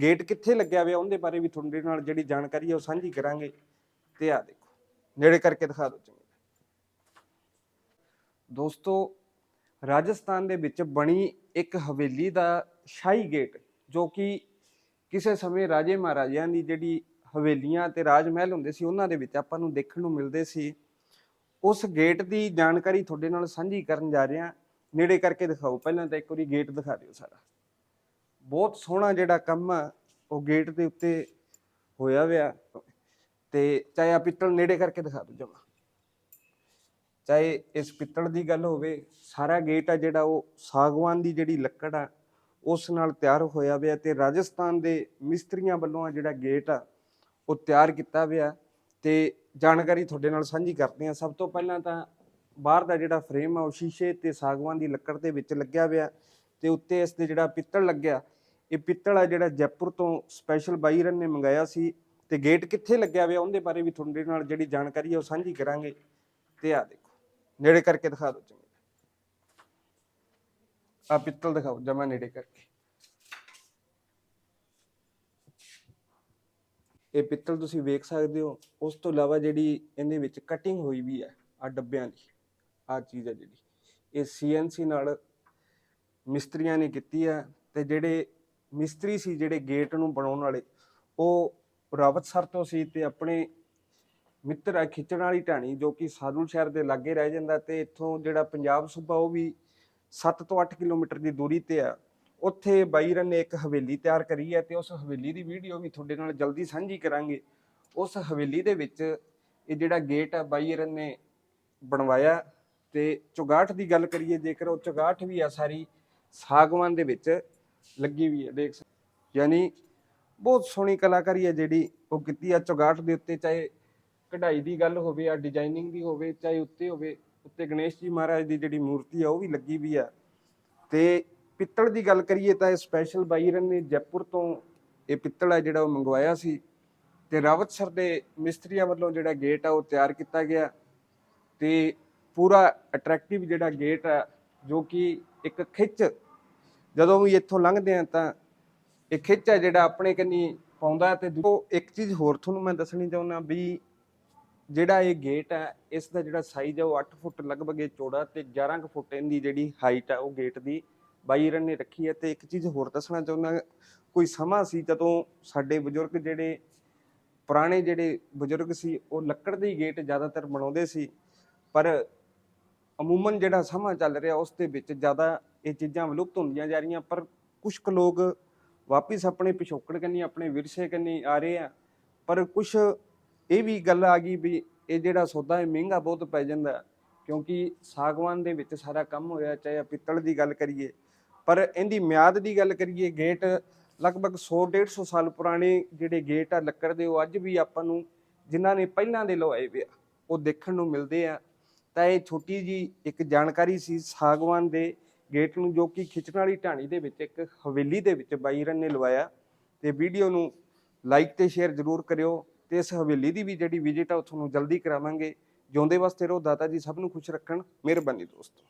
Gate ਕਿੱਥੇ ਲੱਗਿਆ ਹੋਇਆ ਉਹਦੇ ਬਾਰੇ ਵੀ ਤੁਹਾਡੇ ਨਾਲ ਜਿਹੜੀ ਜਾਣਕਾਰੀ ਹੈ ਉਹ ਸਾਂਝੀ ਕਰਾਂਗੇ ਤੇ ਆ ਦੇਖੋ, ਨੇੜੇ ਕਰਕੇ ਦਿਖਾ ਦਿਓ ਚੰਗੀ ਦੋਸਤੋ, ਰਾਜਸਥਾਨ ਦੇ ਵਿੱਚ ਬਣੀ ਇੱਕ ਹਵੇਲੀ ਦਾ ਸ਼ਾਹੀ ਗੇਟ, ਜੋ ਕਿ ਕਿਸੇ ਸਮੇਂ ਰਾਜੇ ਮਹਾਰਾਜਿਆਂ ਦੀ ਜਿਹੜੀ ਹਵੇਲੀਆਂ ਤੇ ਰਾਜ ਮਹਿਲ ਹੁੰਦੇ ਸੀ, ਉਹਨਾਂ ਦੇ ਵਿੱਚ ਆਪਾਂ ਨੂੰ ਦੇਖਣ ਨੂੰ ਮਿਲਦੇ ਸੀ। ਉਸ ਗੇਟ ਦੀ ਜਾਣਕਾਰੀ ਤੁਹਾਡੇ ਨਾਲ ਸਾਂਝੀ ਕਰਨ ਜਾ ਰਹੇ ਹਾਂ ਨੇੜੇ ਕਰਕੇ ਦਿਖਾਓ। ਪਹਿਲਾਂ ਤਾਂ ਇੱਕ ਵਾਰੀ ਗੇਟ ਦਿਖਾ ਦਿਓ ਸਾਰਾ। ਬਹੁਤ ਸੋਹਣਾ ਜਿਹੜਾ ਕੰਮ ਆ, ਉਹ ਗੇਟ ਦੇ ਉੱਤੇ ਹੋਇਆ ਹੋਇਆ ਤੇ ਚਾਹੇ ਆ ਪਿੱਤਲ ਨੇੜੇ ਕਰਕੇ ਦਿਖਾ ਦਿਓ ਜਮਾ। ਚਾਹੇ ਇਸ ਪਿੱਤਲ ਦੀ ਗੱਲ ਹੋਵੇ, ਸਾਰਾ ਗੇਟ ਆ ਜਿਹੜਾ ਉਹ ਸਾਗਵਾਨ ਦੀ ਜਿਹੜੀ ਲੱਕੜ ਆ, ਉਸ ਨਾਲ ਤਿਆਰ ਹੋਇਆ ਹੋਇਆ ਤੇ ਰਾਜਸਥਾਨ ਦੇ ਮਿਸਤਰੀਆਂ ਵੱਲੋਂ ਆ ਜਿਹੜਾ ਗੇਟ ਆ, ਉਹ ਤਿਆਰ ਕੀਤਾ ਹੋਇਆ ਤੇ ਜਾਣਕਾਰੀ ਤੁਹਾਡੇ ਨਾਲ ਸਾਂਝੀ ਕਰਦੇ ਹਾਂ। ਸਭ ਤੋਂ ਪਹਿਲਾਂ ਤਾਂ ਬਾਹਰ ਦਾ ਜਿਹੜਾ ਫਰੇਮ ਆ, ਉਹ ਸ਼ੀਸ਼ੇ ਤੇ ਸਾਗਵਾਨ ਦੀ ਲੱਕੜ ਦੇ ਵਿੱਚ ਲੱਗਿਆ ਹੋਇਆ ਤੇ ਉੱਤੇ ਇਸ ਦੇ ਜਿਹੜਾ ਪਿੱਤਲ ਲੱਗਿਆ, ਇਹ ਪਿੱਤਲ ਆ ਜਿਹੜਾ ਜੈਪੁਰ ਤੋਂ ਸਪੈਸ਼ਲ ਬਾਈਰਨ ਨੇ ਮੰਗਾਇਆ ਸੀ ਤੇ ਗੇਟ ਕਿੱਥੇ ਲੱਗਿਆ ਹੋਇਆ ਉਹਦੇ ਬਾਰੇ ਵੀ ਤੁਹਾਡੇ ਨਾਲ ਜਿਹੜੀ ਜਾਣਕਾਰੀ ਹੈ ਉਹ ਸਾਂਝੀ ਕਰਾਂਗੇ। ਤੇ ਆ ਦੇਖੋ, ਨੇੜੇ ਕਰਕੇ ਦਿਖਾ ਦਿਓ ਚੰਗੀ ਆ ਪਿੱਤਲ ਦਿਖਾਓ, ਜਮਾ ਨੇੜੇ ਕਰਕੇ। ਇਹ ਪਿੱਤਲ ਤੁਸੀਂ ਵੇਖ ਸਕਦੇ ਹੋ, ਉਸ ਤੋਂ ਇਲਾਵਾ ਜਿਹੜੀ ਇਹਦੇ ਵਿੱਚ ਕਟਿੰਗ ਹੋਈ ਵੀ ਹੈ ਆ ਡੱਬਿਆਂ ਦੀ ਆ ਚੀਜ਼ ਹੈ ਜਿਹੜੀ। ਇਹ ਸੀਐਨਸੀ ਨਾਲ ਮਿਸਤਰੀਆਂ ਨੇ ਕੀਤੀ ਹੈ ਤੇ ਜਿਹੜੇ ਮਿਸਤਰੀ ਸੀ ਜਿਹੜੇ ਗੇਟ ਨੂੰ ਬਣਾਉਣ ਵਾਲੇ, ਉਹ ਰਾਵਤਸਰ ਤੋਂ ਸੀ ਤੇ ਆਪਣੇ ਮਿੱਤਰ ਆ ਖਿੱਚਣ ਵਾਲੀ ਢਾਣੀ ਜੋ ਕਿ ਸਾਦੁਲ ਸ਼ਹਿਰ ਦੇ ਲਾਗੇ ਰਹਿ ਜਾਂਦਾ ਤੇ ਇੱਥੋਂ ਜਿਹੜਾ ਪੰਜਾਬ ਸੂਬਾ ਉਹ ਵੀ 7 ਤੋਂ 8 ਕਿਲੋਮੀਟਰ ਦੀ ਦੂਰੀ ਤੇ ਆ। ਉੱਥੇ ਬਾਈਰਨ ਨੇ ਇੱਕ ਹਵੇਲੀ ਤਿਆਰ ਕਰੀ ਹੈ ਤੇ ਉਸ ਹਵੇਲੀ ਦੀ ਵੀਡੀਓ ਵੀ ਤੁਹਾਡੇ ਨਾਲ ਜਲਦੀ ਸਾਂਝੀ ਕਰਾਂਗੇ। ਉਸ ਹਵੇਲੀ ਦੇ ਵਿੱਚ ਇਹ ਜਿਹੜਾ ਗੇਟ ਆ ਬਾਈਰਨ ਨੇ ਬਣਵਾਇਆ ਤੇ ਚੁਗਾਠ ਦੀ ਗੱਲ ਕਰੀਏ, ਜੇਕਰ ਉਹ ਚੁਗਾਠ ਵੀ ਆ ਸਾਰੀ ਸਾਗਵਾਨ ਦੇ ਵਿੱਚ ਲੱਗੀ ਵੀ ਹੈ, ਦੇਖ ਸਕਦੇ ਯਾਨੀ ਬਹੁਤ ਸੋਹਣੀ ਕਲਾਕਾਰੀ ਹੈ ਜਿਹੜੀ ਉਹ ਕੀਤੀ ਆ। ਚੌਗਾਟ ਦੇ ਉੱਤੇ ਚਾਹੇ ਕਢਾਈ ਦੀ ਗੱਲ ਹੋਵੇ ਆ ਡਿਜ਼ਾਈਨਿੰਗ ਦੀ ਹੋਵੇ, ਚਾਹੇ ਉੱਤੇ ਹੋਵੇ, ਉੱਤੇ ਗਣੇਸ਼ ਜੀ ਮਹਾਰਾਜ ਦੀ ਜਿਹੜੀ ਮੂਰਤੀ ਆ, ਉਹ ਵੀ ਲੱਗੀ ਵੀ ਆ। ਤੇ ਪਿੱਤਲ ਦੀ ਗੱਲ ਕਰੀਏ ਤਾਂ ਇਹ ਸਪੈਸ਼ਲ ਬਾਈਰਨ ਨੇ ਜੈਪੁਰ ਤੋਂ ਇਹ ਪਿੱਤਲ ਹੈ ਜਿਹੜਾ ਉਹ ਮੰਗਵਾਇਆ ਸੀ। ਤੇ ਰਾਵਤਸਰ ਦੇ ਮਿਸਤਰੀਆਂ ਵੱਲੋਂ ਜਿਹੜਾ ਗੇਟ ਆ, ਉਹ ਤਿਆਰ ਕੀਤਾ ਗਿਆ। ਤੇ ਪੂਰਾ ਅਟਰੈਕਟਿਵ ਜਿਹੜਾ ਗੇਟ ਆ ਜੋ ਕਿ ਇੱਕ ਖਿੱਚ। ਜਦੋਂ ਵੀ ਇੱਥੋਂ ਲੰਘਦੇ ਆ ਤਾਂ ਇਹ ਖਿੱਚ ਹੈ ਜਿਹੜਾ ਆਪਣੇ ਕੰਨੀ ਪਾਉਂਦਾ ਤੇ ਦੂ- ਇੱਕ ਚੀਜ਼ ਹੋਰ ਤੁਹਾਨੂੰ ਮੈਂ ਦੱਸਣੀ ਚਾਹੁੰਦਾ ਵੀ ਜਿਹੜਾ ਇਹ ਗੇਟ ਹੈ, ਇਸ ਦਾ ਜਿਹੜਾ ਸਾਈਜ਼ ਹੈ ਉਹ 8 ਫੁੱਟ ਲਗਭਗ ਇਹ ਚੌੜਾ ਤੇ 11 ਕੁ ਫੁੱਟ ਇਹਦੀ ਜਿਹੜੀ ਹਾਈਟ ਹੈ ਉਹ ਗੇਟ ਦੀ ਬਾਈ ਬਾਈਰਨ ਨੇ ਰੱਖੀ ਹੈ। ਤੇ ਇੱਕ ਚੀਜ਼ ਹੋਰ ਦੱਸਣਾ ਚਾਹੁੰਦਾ, ਕੋਈ ਸਮਾਂ ਸੀ ਜਦੋਂ ਸਾਡੇ ਬਜ਼ੁਰਗ ਜਿਹੜੇ ਪੁਰਾਣੇ ਜਿਹੜੇ ਬਜ਼ੁਰਗ ਸੀ, ਉਹ ਲੱਕੜ ਦੇ ਗੇਟ ਜ਼ਿਆਦਾਤਰ ਬਣਾਉਂਦੇ ਸੀ, ਪਰ ਅਮੂਮਨ ਜਿਹੜਾ ਸਮਾਂ ਚੱਲ ਰਿਹਾ, ਉਸ ਦੇ ਵਿੱਚ ਜ਼ਿਆਦਾ ਇਹ ਚੀਜ਼ਾਂ ਵਿਲੁਪਤ ਹੁੰਦੀਆਂ ਜਾ ਰਹੀਆਂ, ਪਰ ਕੁਝ ਕੁ ਲੋਕ ਵਾਪਿਸ ਆਪਣੇ ਪਿਛੋਕੜ ਕੰਨੀ, ਆਪਣੇ ਵਿਰਸੇ ਕੰਨੀ ਆ ਰਹੇ ਆ। ਪਰ ਕੁਝ ਇਹ ਵੀ ਗੱਲ ਆ ਗਈ ਵੀ ਇਹ ਜਿਹੜਾ ਸੌਦਾ ਹੈ ਮਹਿੰਗਾ ਬਹੁਤ ਪੈ ਜਾਂਦਾ, ਕਿਉਂਕਿ ਸਾਗਵਾਨ ਦੇ ਵਿੱਚ ਸਾਰਾ ਕੰਮ ਹੋਇਆ, ਚਾਹੇ ਪਿੱਤਲ ਦੀ ਗੱਲ ਕਰੀਏ। ਪਰ ਇਹਦੀ ਮਿਆਦ ਦੀ ਗੱਲ ਕਰੀਏ, ਗੇਟ ਲਗਭਗ 100 150 ਸਾਲ ਪੁਰਾਣੇ ਜਿਹੜੇ ਗੇਟ ਆ, ਲੱਕੜ ਦੇ, ਉਹ ਅੱਜ ਵੀ ਆਪਾਂ ਨੂੰ ਜਿਨ੍ਹਾਂ ਨੇ ਪਹਿਲਾਂ ਦੇ ਲਵਾਏ ਵੇ ਆ, ਉਹ ਦੇਖਣ ਨੂੰ ਮਿਲਦੇ ਆ। ਤਾਂ ਇਹ ਛੋਟੀ ਜੀ ਇੱਕ ਜਾਣਕਾਰੀ ਸੀ ਸਾਗਵਾਨ ਦੇ ਗੇਟ ਨੂੰ, ਜੋ ਕਿ ਖਿੱਚਣ ਵਾਲੀ ਢਾਣੀ ਦੇ ਵਿੱਚ, ਇੱਕ ਹਵੇਲੀ ਦੇ ਵਿੱਚ ਬਾਈਰਨ ਨੇ ਲਵਾਇਆ। ਤੇ ਵੀਡੀਓ ਨੂੰ ਲਾਈਕ ਤੇ ਸ਼ੇਅਰ ਜ਼ਰੂਰ ਕਰਿਓ ਤੇ ਇਸ ਹਵੇਲੀ ਦੀ ਵੀ ਜਿਹੜੀ ਵਿਜ਼ਿਟ ਆ, ਉਹ ਤੁਹਾਨੂੰ ਜਲਦੀ ਕਰਾਵਾਂਗੇ। ਜਿਉਂਦੇ ਵਾਸਤੇ ਰਹੋ, ਦਾਤਾ ਜੀ ਸਭ ਨੂੰ ਖੁਸ਼ ਰੱਖਣ, ਮਿਹਰਬਾਨੀ ਦੋਸਤੋ।